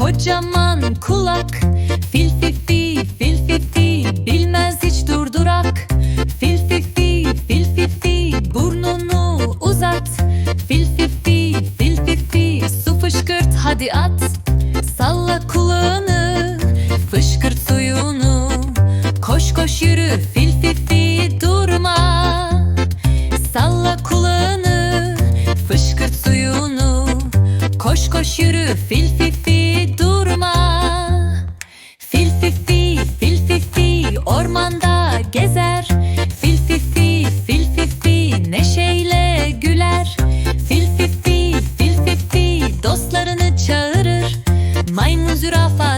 kocaman kulak. Fil fifi fil fifi bilmez hiç durdurak. Fil fifi fil fifi burnunu uzat. Fil fifi fil fifi su fışkırt hadi at. Salla kulağını fışkırt suyunu. Koş koş yürü fil fifi durma. Salla kulağını fışkırt suyunu. Koş koş yürü fil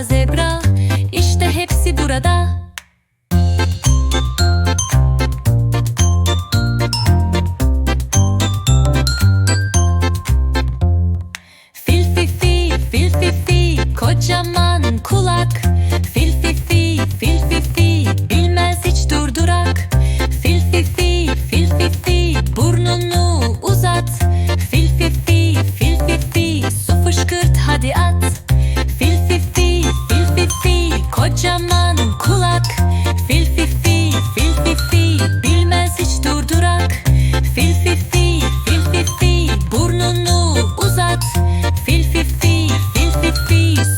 zebra. Zebra hepsi burada. Fil fi fi fil fi fi kocaman kulak. Fil fi fi fil fi fi kocaman kulak. Fil fi fi fil fi fi bilmez hiç durdurak. Fil fi fi fil fi fi burnunu uzat. Fil fi fi fil fi fi